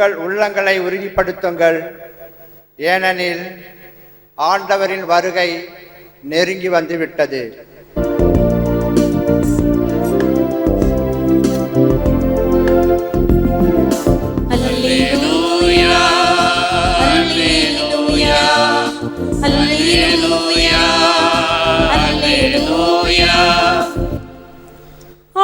உங்கள் உள்ளங்களை உறுதிப்படுத்துங்கள். ஏனெனில் ஆண்டவரின் வருகை நெருங்கி வந்துவிட்டது.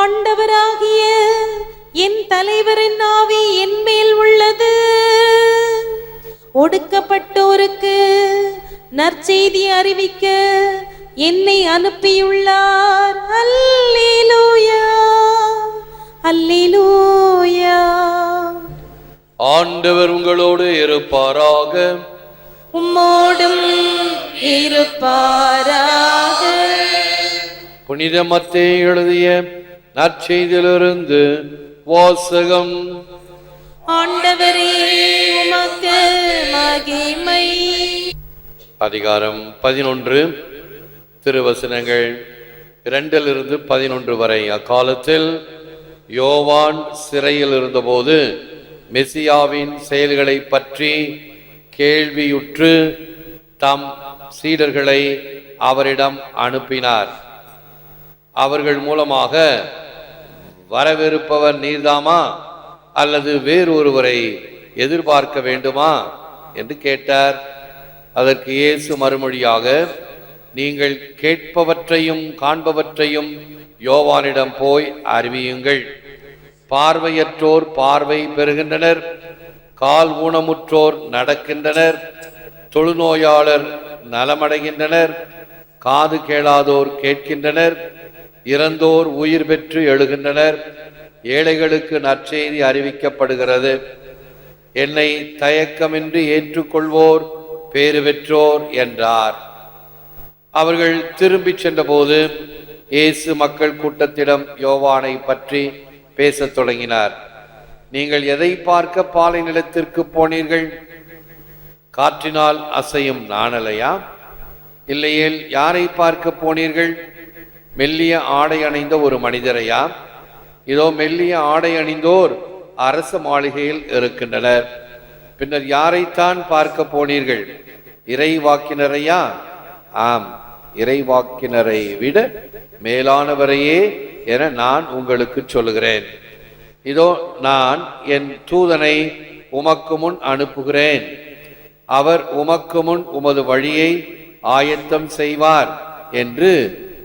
ஆண்டவராகிய என் தலைவரின் ஆவி என் மேல் உள்ளது. ஒடுக்கப்பட்டோருக்கு நற்செய்தி அறிவிக்க என்னை அனுப்பியுள்ளார். அல்லேலூயா. அல்லேலூயா. ஆண்டவர் உங்களோடு இருப்பாராக. உம்மோடும் இருப்பாராக. புனித மத்தேயு எழுதிய நற்செய்தியிலிருந்து வாசகம். ஆண்டவரே உமக்கு மகிமை. அதிகாரம் பதினொன்று. திருவசனங்கள் இரண்டிலிருந்து பதினொன்று வரை. அக்காலத்தில் யோவான் சிறையில் இருந்தபோது மெசியாவின் செயல்களை பற்றி கேள்வியுற்று தம் சீடர்களை அவரிடம் அனுப்பினார். அவர்கள் மூலமாக வரவிருப்பவர் நீர்தாமா? அல்லது வேறு ஒருவரை எதிர்பார்க்க வேண்டுமா? என்று கேட்டார். அதற்கு இயேசு மறுமொழியாக நீங்கள் கேட்பவற்றையும் காண்பவற்றையும் யோவானிடம் போய் அறிவியுங்கள். பார்வையற்றோர் பார்வை பெறுகின்றனர் கால் ஊனமுற்றோர் நடக்கின்றனர் தொழுநோயாளர் நலமடைகின்றனர் காது கேளாதோர் கேட்கின்றனர் இறந்தோர் உயிர் பெற்று எழுகின்றனர். ஏழைகளுக்கு நற்செய்தி அறிவிக்கப்படுகிறது. என்னை தயக்கமின்றி ஏற்றுக்கொள்வோர் பேறு பெற்றோர் என்றார். அவர்கள் திரும்பிச் சென்றபோது இயேசு மக்கள் கூட்டத்திடம் யோவானை பற்றி பேசத் தொடங்கினார். நீங்கள் எதை பார்க்க பாலை நிலத்திற்கு போனீர்கள்? காற்றினால் அசையும் நாணலையா? இல்லையேல் யாரை பார்க்க போனீர்கள்? மெல்லிய ஆடை அணிந்த ஒரு மனிதரையா? இதோ மெல்லிய ஆடை அணிந்தோர் அரச மாளிகையில் இருக்கின்றனர். பின்னர் யாரைத்தான் பார்க்க போனீர்கள்? இறைவாக்கினரையா? ஆம் இறைவாக்கினரை விட மேலானவரையே என நான் உங்களுக்கு சொல்லுகிறேன். இதோ நான் என் தூதனை உமக்கு முன் அனுப்புகிறேன். அவர் உமக்கு முன் உமது வழியை ஆயத்தம் செய்வார் என்று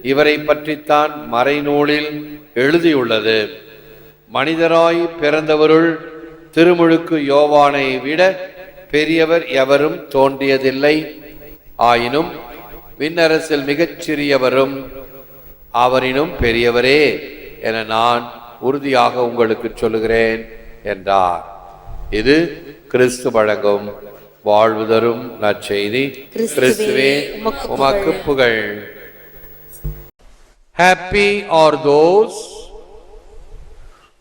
இவரை பற்றித்தான் மறைநூலில் எழுதியுள்ளது. மனிதராய் பிறந்தவருள் திருமுழுக்கு யோவானை விட பெரியவர் எவரும் தோன்றியதில்லை. ஆயினும் விண்ணரசில் மிகச் சிறியவரும் அவரினும் பெரியவரே என நான் உறுதியாக உங்களுக்கு சொல்லுகிறேன் என்றார். இது கிறிஸ்து வழங்கும் வாழ்வு தரும் நற்செய்தி. கிறிஸ்துவே உமக்கு புகழ். Happy are those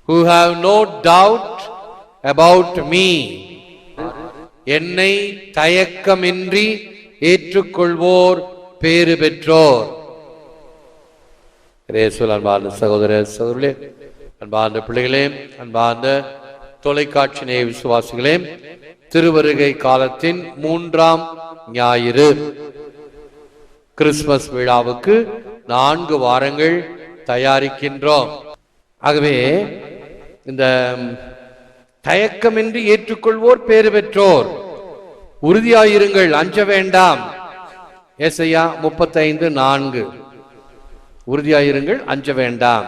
who have no doubt about me. என்னை தயக்கமின்றி ஏற்றுக்கொள்வோர் பேறு பெற்றோர் ரேசுல் அன்பார்ந்த சகோதர சகோதரர்களே அன்பார்ந்த பிள்ளைகளே அன்பார்ந்த தொலைக்காட்சி நேய விசுவாசிகளே திருவருகை காலத்தின் மூன்றாம் ஞாயிறு கிறிஸ்துமஸ் விழாவுக்கு நான்கு வாரங்கள் தயாரிக்கின்றோம். ஆகவே இந்த தயக்கமின்றி ஏற்றுக்கொள்வோர் பேறு பெற்றோர். உறுதியாயிருங்கள் அஞ்ச வேண்டாம். ஏசையா முப்பத்தைந்து நான்கு. உறுதியாயிருங்கள் அஞ்ச வேண்டாம்.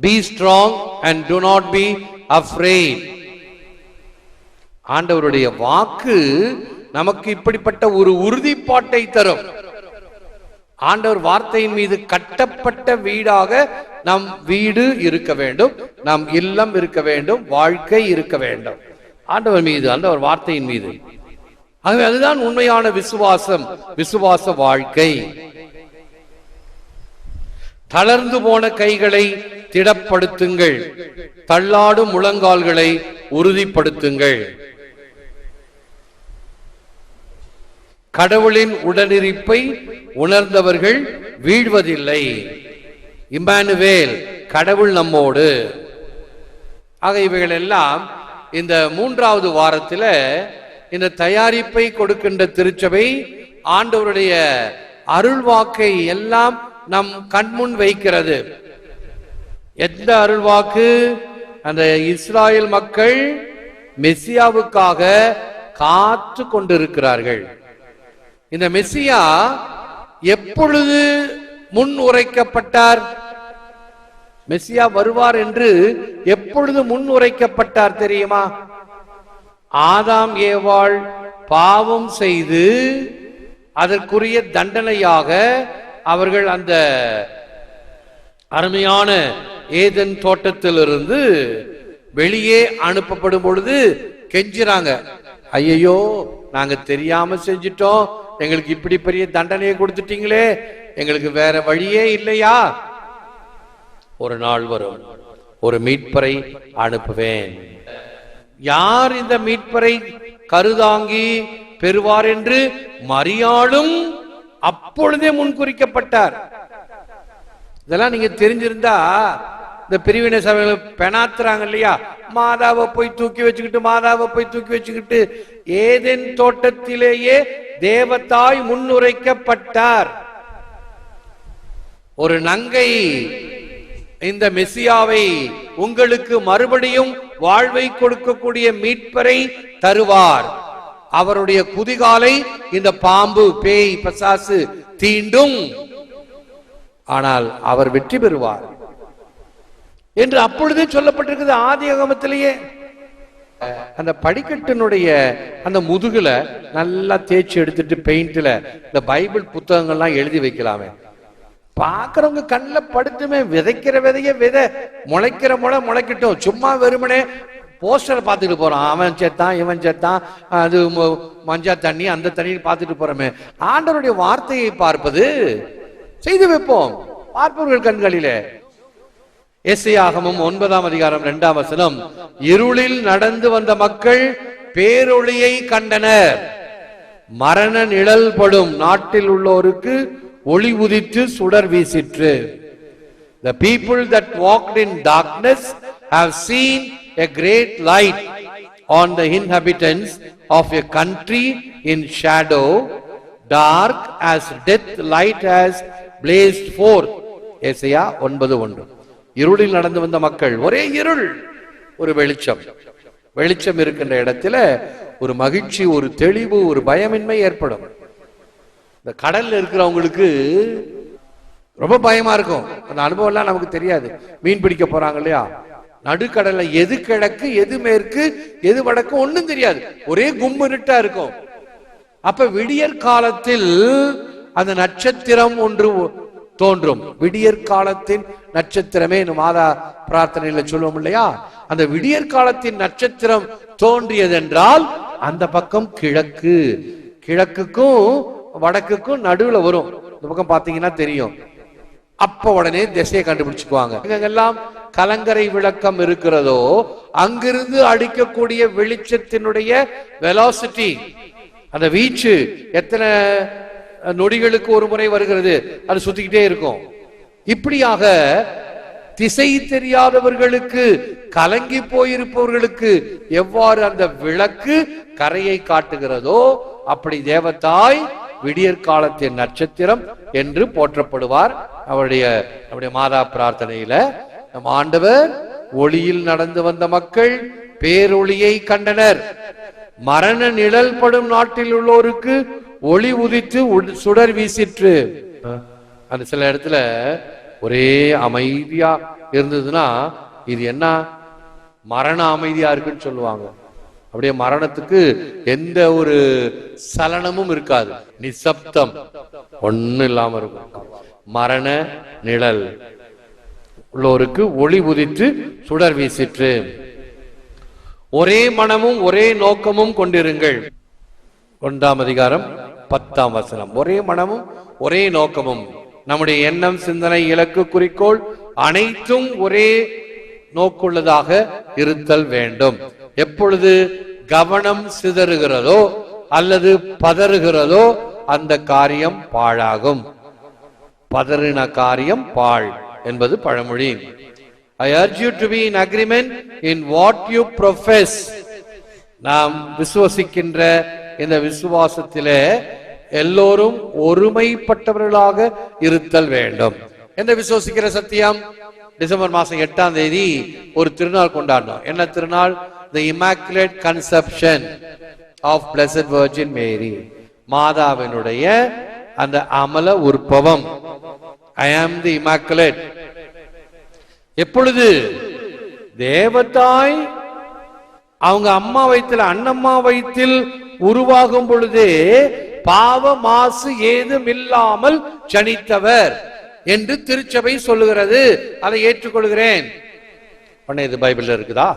Be strong and do not be afraid ஆண்டவருடைய வாக்கு நமக்கு இப்படிப்பட்ட ஒரு உறுதிப்பாட்டை தரும். ஆண்டவர் வார்த்தையின் மீது கட்டப்பட்ட வீடாக நம் வீடு இருக்க வேண்டும் நம் இல்லம் இருக்க வேண்டும் வாழ்க்கை இருக்க வேண்டும். ஆண்டவர் மீது ஆண்டவர் வார்த்தையின் மீது. ஆகவே அதுதான் உண்மையான விசுவாசம் விசுவாச வாழ்க்கை. தளர்ந்து போன கைகளை திடப்படுத்துங்கள். தள்ளாடும் முழங்கால்களை உறுதிப்படுத்துங்கள். கடவுளின் உடனிருப்பை உணர்ந்தவர்கள் வீழ்வதில்லை. இம்மானுவேல் கடவுள் நம்மோடு. ஆக இவைகள் எல்லாம் இந்த மூன்றாவது வாரத்தில் இந்த தயாரிப்பை கொடுக்கின்ற திருச்சபை ஆண்டவருடைய அருள்வாக்கை எல்லாம் நம் கண்முன் வைக்கிறது. எந்த அருள்வாக்கு? அந்த இஸ்ராயல் மக்கள் மெஸ்ஸியாவுக்காக காத்து கொண்டிருக்கிறார்கள். இந்த மெஸ்ஸியா எப்பொழுது முன் உரைக்கப்பட்டார்? மெஸ்ஸியா வருவார் என்று எப்பொழுது முன் உரைக்கப்பட்டார் தெரியுமா? ஆதாம் ஏவாள் பாவம் செய்து அதற்குரிய தண்டனையாக அவர்கள் அந்த அருமையான ஏதன் தோட்டத்திலிருந்து வெளியே அனுப்பப்படும் பொழுது கெஞ்சுறாங்க. ஐயையோ நாங்க தெரியாம செஞ்சிட்டோம். எங்களுக்கு இப்படி பெரிய தண்டனையை கொடுத்துட்டீங்களே எங்களுக்கு வேற வழியே இல்லையா? ஒரு நாள் வரும் ஒரு மீட்பரை அனுப்புவேன். யார் இந்த மீட்பரை கருதாங்கி பெறுவார் என்று மரியாளும் அப்பொழுதே முன்குறிக்கப்பட்டார். இதெல்லாம் நீங்க தெரிஞ்சிருந்தா இந்த பிரிவினை சபைகள் பெணாத்துறாங்க இல்லையா? மாதாவை போய் தூக்கி வச்சுக்கிட்டு மாதாவை போய் தூக்கி வச்சுக்கிட்டு ஏதேன் தோட்டத்திலேயே தேவதாய் முன்னுரைக்கப்பட்டார். ஒரு நங்கை இந்த மெசியாவை உங்களுக்கு மறுபடியும் வாழ்வை கொடுக்கக்கூடிய மீட்பரை தருவார். அவருடைய குதிகாலை இந்த பாம்பு பேய் பசாசு தீண்டும். ஆனால் அவர் வெற்றி பெறுவார். என்று அப்பொழுதே சொல்லப்பட்டிருக்குது ஆதி அகமத்திலேயே அந்த படிக்கட்டினுடைய அந்த முதுகுல நல்லா தேய்ச்சி எடுத்துட்டு பெயிண்ட்ல இந்த பைபிள் புத்தகங்கள்லாம் எழுதி வைக்கலாமே. பாக்குறவங்க கண்ணில் படுத்துமே விதைக்கிற விதைய விதை முளைக்கிற முளை முளைக்கட்டும். சும்மா வெறுமனே போஸ்டர் பார்த்துட்டு போறான். அவன் செத்தான் இவன் செத்தான் அது ம- மஞ்சா தண்ணி அந்த தண்ணின்னு பார்த்துட்டு போறோமே. ஆண்டவருடைய வார்த்தையை பார்ப்பது செய்து வைப்போம். பார்ப்பவர்கள் கண்களிலே. எஸ்ஐயாகமும் ஒன்பதாம் அதிகாரம் இரண்டாம் வசனம் இருளில் நடந்து வந்த மக்கள் பேரொளியை கண்டனர் மரண நிழல் படும் நாட்டில் உள்ளோருக்கு ஒளி உதித்து சுடர் வீசிற்று The people that walked in darkness have seen a great light on the inhabitants of a country in shadow, dark as death light has blazed forth. ஏசையா ஒன்பது ஒன்று இருளில் நடந்து வந்த மக்கள் ஒரே இருள் ஒரு வெளிச்சம். வெளிச்சம் இருக்கின்ற இடத்துல ஒரு மகிழ்ச்சி ஒரு தெளிவு ஒரு பயமின்மை ஏற்படும். இந்த கடல்ல இருக்கிறவங்களுக்கு ரொம்ப பயமா இருக்கும். அந்த அனுபவம் எல்லாம் நமக்கு தெரியாது. மீன் பிடிக்க போறாங்க இல்லையா? நடுக்கடல்ல எது கிழக்கு எது மேற்கு எது வடக்கு ஒன்னும் தெரியாது. ஒரே கும்மிருட்டா இருக்கும். அப்ப விடியற் காலத்தில் அந்த நட்சத்திரம் ஒன்று தோன்றும். விடியற் காலத்தின் நட்சத்திரமே இந்த மாதா பிரார்த்தனையில சொல்லுவோம் இல்லையா? அந்த விடியற் காலத்தின் நட்சத்திரம் தோன்றியதென்றால் அந்த பக்கம் கிழக்கு. கிழக்குக்கும் வடக்குக்கும் நடுவுல வரும். இந்த பக்கம் பாத்தீங்கன்னா தெரியும். அப்ப உடனே திசையை கண்டுபிடிச்சுக்குவாங்க. எங்கெல்லாம் கலங்கரை விளக்கம் இருக்கிறதோ அங்கிருந்து அடிக்கக்கூடிய வெளிச்சத்தினுடைய வெலாசிட்டி அந்த வீச்சு எத்தனை நொடிகளுக்கு ஒரு முறை வருகிறது. அது சுத்திக்கிட்டே இருக்கும். இப்படியாக திசை தெரியாதவர்களுக்கு கலங்கி போயிருப்பவர்களுக்கு எவ்வாறு அந்த விளக்கு கரையை காட்டுகிறதோ அப்படி தேவதாய் விடியற் காலத்தின் நட்சத்திரம் என்று போற்றப்படுவார். அவருடைய நம்முடைய மாதா பிரார்த்தனையில நம் ஆண்டவர் ஒளியில் நடந்து வந்த மக்கள் பேரொளியை கண்டனர். மரண நிழல் படும் நாட்டில் உள்ளோருக்கு ஒளி உதித்து சுடர் வீசிற்று. அந்த சில இடத்துல ஒரே அமைதியா இருந்ததுன்னா இது என்ன? மரண அமைதியா இருக்குன்னு சொல்லுவாங்க. அப்படியே மரணத்துக்கு எந்த ஒரு சலனமும் இருக்காது. நிசப்தம். ஒண்ணும் இல்லாம இருக்கும். மரண நிழல். உள்ளோருக்கு ஒளி உதித்து சுடர் வீசிற்று. ஒரே மனமும் ஒரே நோக்கமும் கொண்டிருங்கள். ஒன்றாம் அதிகாரம் பத்தாம் வசனம். ஒரே மனமும் ஒரே நோக்கமும். நம்முடைய எண்ணம் சிந்தனை இலக்கு குறிக்கோள் அனைத்தும் ஒரே நோக்குள்ளதாக இருத்தல் வேண்டும். எப்பொழுது கவனம் சிதறுகிறதோ அல்லது பதறுகிறதோ அந்த காரியம் பாழாகும். பதறின காரியம் பாழ் என்பது பழமொழி. I urge you to be in agreement in what you profess நாம் விசுவசிக்கின்ற இந்த விசுவாசத்திலே எல்லோரும் ஒருமைப்பட்டவர்களாக இருத்தல் வேண்டும். என்ன விசுவசிக்கிற சத்தியம்? டிசம்பர் மாசம் எட்டாம் தேதி ஒரு திருநாள் கொண்டாடினோம் என்ன திருநாள்? The immaculate conception of blessed virgin Mary மாதாவினுடைய அந்த அமல உற்பவம். ஐ ஆம் தி இமாக்குலேட் எப்பொழுது? தேவதாய் அவங்க அம்மா வயிற்றில் அண்ணம்மா வயிற்றில் உருவாகும் பொழுதே பாவ மாசு ஏதும் இல்லாமல் ஜனித்தவர் என்று திருச்சபை சொல்லுகிறது. அதை ஏற்றுக்கொள்கிறேன். உடனே இது பைபிள்ல இருக்குதா?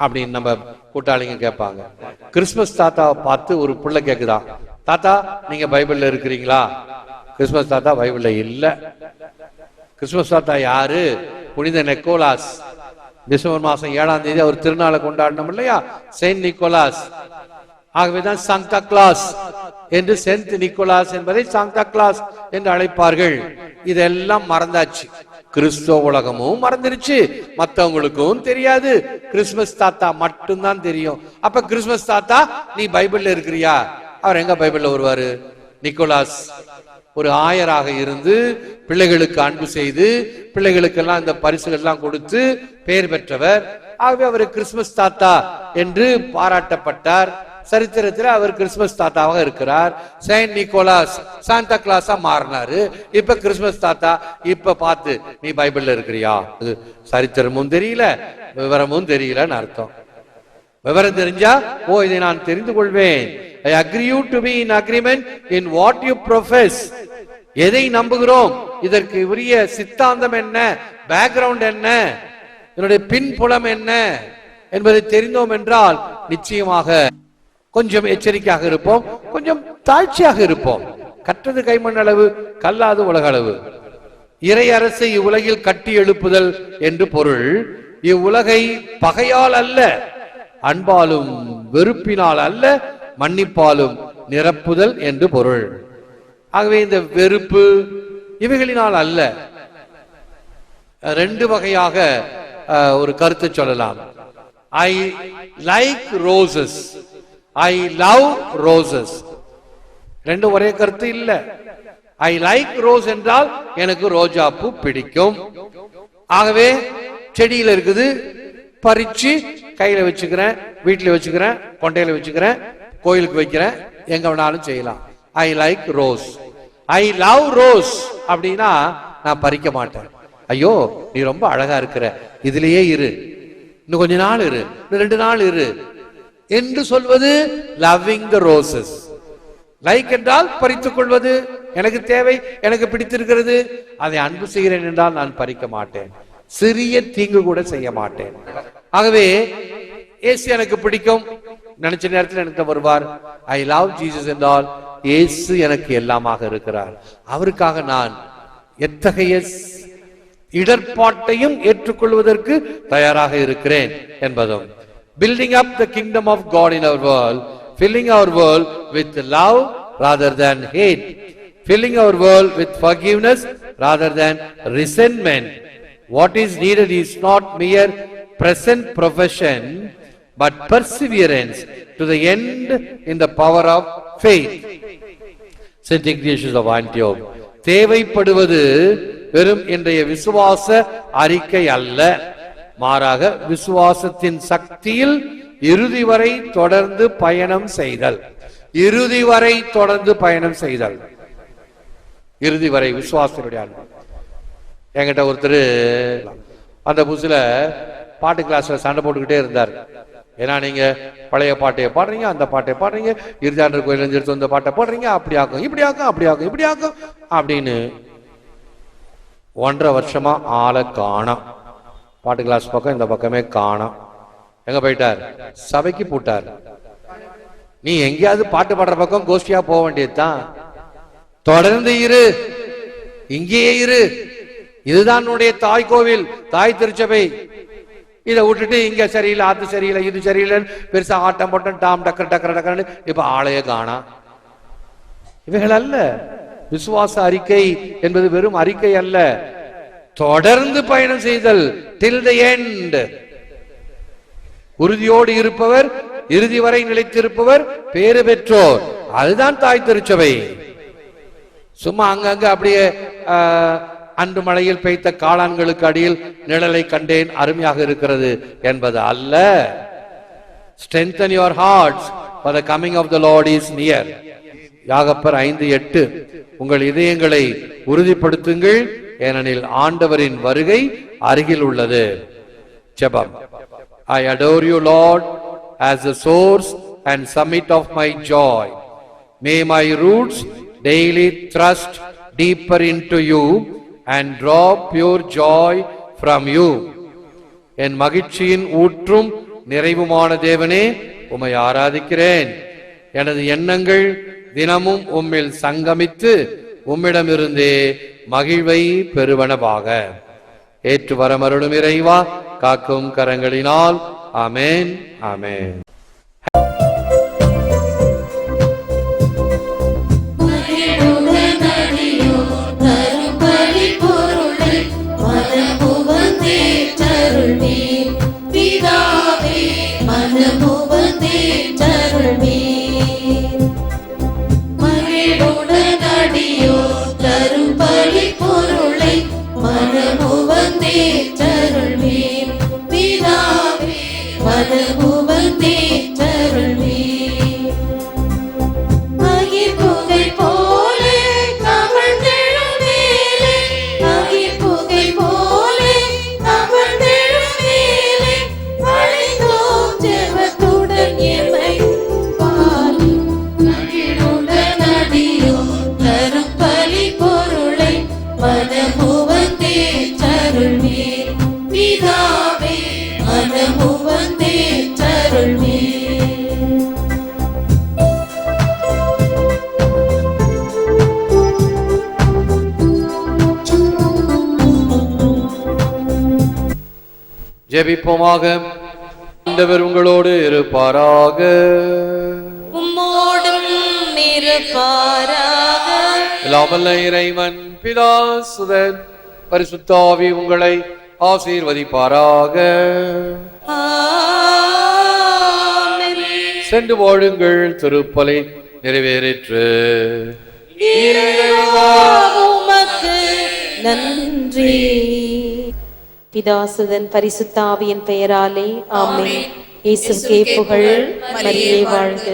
அப்படின்னு நம்ம கூட்டாளிங்க கேட்பாங்க. கிறிஸ்மஸ் தாத்தாவை பார்த்து ஒரு பிள்ளை கேக்குதா? தாத்தா நீங்க பைபிள்ல இருக்கிறீங்களா? கிறிஸ்மஸ் தாத்தா பைபிள்ல இல்ல. கிறிஸ்துமஸ் தாத்தா யாரு? புனித நெக்கோலாஸ். டிசம்பர் மாசம் ஏழாம் தேதி அவர் திருநாளை கொண்டாடணும் இல்லையா? Saint Nicholas. ஆகவேதான் சாந்தா கிளாஸ் என்று சென்ட் நிக்கோலாஸ் என்பதை சாந்தா கிளாஸ் என்று அழைப்பார்கள். இதெல்லாம் மறந்தாச்சு. கிறிஸ்துவ உலகமும் மறந்துருச்சு. மற்றவங்களுக்கும் தெரியாது. கிறிஸ்துமஸ் தாத்தா மட்டும்தான் தெரியும். அப்ப கிறிஸ்துமஸ் தாத்தா நீ பைபிள்ல இருக்கிறியா? அவர் எங்க பைபிள்ல வருவாரு? நிக்கோலாஸ் ஒரு ஆயராக இருந்து பிள்ளைகளுக்கு அன்பு செய்து பிள்ளைகளுக்கெல்லாம் இந்த பரிசுகள் எல்லாம் கொடுத்து பெயர் பெற்றவர். ஆகவே அவர் கிறிஸ்துமஸ் தாத்தா என்று பாராட்டப்பட்டார். சரித்திரத்தில் அவர் கிறிஸ்துமஸ் தாத்தாவாக இருக்கிறார். செயின்ட் நிக்கோலாஸ் சாந்தா கிளாஸா மாறினாரு. இப்ப கிறிஸ்துமஸ் தாத்தா இப்ப பார்த்து நீ பைபிள்ல இருக்கிறியா? இது சரித்திரமும் தெரியல விவரமும் தெரியலன்னு அர்த்தம். விவரம் தெரிஞ்சா ஓ இதை நான் தெரிந்து கொள்வேன். I agree you to be in agreement in what you profess எதை நம்புகிறோம்? இதற்கு உரிய சித்தாந்தம் என்ன? பேக்ரவுண்ட் என்ன? என்னுடைய பின்புலம் என்ன? என்பதை தெரிந்தோம் என்றால் நிச்சயமாக கொஞ்சம் எச்சரிக்கையாக இருப்போம் கொஞ்சம் தாழ்ச்சியாக இருப்போம். கற்றது கைமண் அளவு கல்லாது உலக அளவு இறை அரசை இவ்வுலகில் கட்டி எழுப்புதல் என்று பொருள். இவ்வுலகை பகையால் அல்ல அன்பாலும் வெறுப்பினால் அல்ல மன்னிப்பாலும் நிரப்புதல் என்று பொருள். ஆகவே இந்த வெறுப்பு இவைகளினால் அல்ல. ரெண்டு வகையாக ஒரு கருத்தை சொல்லலாம். I like roses I love roses ரெண்டும் ஒரே கருத்து இல்ல. ஐ லைக் ரோஸ் என்றால் எனக்கு ரோஜா பூ பிடிக்கும். ஆகவே செடியில் இருக்குது பறிச்சு கையில வச்சுக்கிறேன் வீட்டில் வச்சுக்கிறேன் கொண்டையில வச்சுக்கிறேன் கோயிலுக்கு வைக்கிறேன் எங்க வேணாலும் செய்யலாம். I like rose I love rose அப்படின்னா நான் பறிக்க மாட்டேன். ஐயோ நீ ரொம்ப அழகா இருக்கிற. இதுலயே இரு. இன்னும் கொஞ்ச நாள் இரு. இன்னும் ரெண்டு நாள் இரு. என்று சொல்வது லவ்விங் த ரோசஸ் லைக் என்றால் பறித்துக் கொள்வது. எனக்கு தேவை எனக்கு பிடித்திருக்கிறது. அதை அன்பு செய்கிறேன் என்றால் நான் பறிக்க மாட்டேன். சிறிய தீங்கு கூட செய்ய மாட்டேன். ஆகவே ஏசு எனக்கு பிடிக்கும். நினைச்ச நேரத்தில் எனக்கு வருவார். ஐ லவ் ஜீசஸ் என்றால் ஏசு எனக்கு எல்லாமாக இருக்கிறார். அவருக்காக நான் எத்தகைய இடர்பாட்டையும் ஏற்றுக்கொள்வதற்கு தயாராக இருக்கிறேன் என்பதும். Building up the kingdom of God in our world, filling our world with love rather than hate, filling our world with forgiveness rather than resentment. What is needed is not mere present profession, but perseverance to the end in the power of faith. Saint Ignatius of Antioch தேவைப்படுவது வெறும் இன்றைய விசுவாச அறிக்கை அல்ல மாறாக விசுவாசத்தின் சக்தியில் இறுதி வரை தொடர்ந்து பயணம் செய்தல். இறுதி வரை தொடர்ந்து பயணம் செய்தல். இறுதி வரை விசுவாசத்தினுடைய அன்பு. என்கிட்ட ஒருத்தர் அந்த புதுசுல பாட்டு கிளாஸ்ல சண்டை போட்டுக்கிட்டே இருந்தார். ஏன்னா நீங்க பழைய பாட்டையை பாடுறீங்க அந்த பாட்டை பாடுறீங்க இருதாண்டர் கோயில் எடுத்து வந்த பாட்டை பாடுறீங்க அப்படி ஆக்கும் இப்படி ஆக்கும் அப்படி ஆக்கும் இப்படி ஆக்கும் அப்படின்னு ஒன்றரை வருஷமா ஆளை காணோம். பாட்டு கிளாஸ் பக்கம் இந்த பக்கமே காணும். எங்க போயிட்டார்? சபைக்கு போட்டார். நீ எங்கேயாவது பாட்டு பாடுற பக்கம் கோஷ்டியா போக வேண்டியதுதான். தொடர்ந்து இரு. இங்கேயே இரு. இதுதான் உன்னுடைய தாய் கோவில் தாய் திருச்சபை. இதை விட்டுட்டு இங்க சரியில்லை அது சரியில்லை இது சரியில்லைன்னு பெருசா ஆட்டம் போட்டம் டாம் டக்கர் டக்கர் டக்கர்னு இப்ப ஆளைய காணா. இவைகள் அல்ல. விசுவாச அறிக்கை என்பது வெறும் அறிக்கை அல்ல. தொடர்ந்து பயணம் செய்தல் டில் த எண்ட் உறுதியோடு இருப்பவர் இறுதி வரை நிலைத்திருப்பவர் பேறு பெற்றோர். அதுதான் தாய் திருச்சபை. சும்மா அங்கங்க அப்படியே ஆஹ், அன்று மழையில் பெய்த காளான்களுக்கு அடியில் நிழலை கண்டேன் அருமையாக இருக்கிறது என்பது அல்ல. Strengthen your hearts for the coming of the Lord is near யாகப்பர் ஐந்து எட்டு. உங்கள் இதயங்களை உறுதிப்படுத்துங்கள். ஏனெனில் ஆண்டவரின் வருகை அருகில் உள்ளது ஜபம் I adore you Lord as a source and summit of my joy may my roots daily thrust deeper into you and draw pure joy from you என் மகிழ்ச்சியின் ஊற்றும் நிறைவுமான தேவனே உமை ஆராதிக்கிறேன் எனது எண்ணங்கள் தினமும் உம்மில் சங்கமித்து உம்மிடமிருந்தே மகிழ்வை பெறுவனவாக. ஏற்று வரமருளும் இறைவா காக்கும் கரங்களினால். அமேன் அமேன் மனமுவந்தே ஜெபிப்போமாக. ஆண்டவர் உங்களோடு இருப்பாராக. உம்மோடும் இருப்பாராக. இல்லாமல்ல இறைவன் பிதா சுதன் பரிசுத்தாவி உங்களை ஆசீர்வதிப்பாராக. சென்று வாழுங்கள் திருப்பலை நிறைவேறிற்று. நன்றி. பிதாசுதன் பரிசுத்தாவியின் பெயராலே ஆமென். இயேசுக்கே புகழ் மரியே வாழ்க.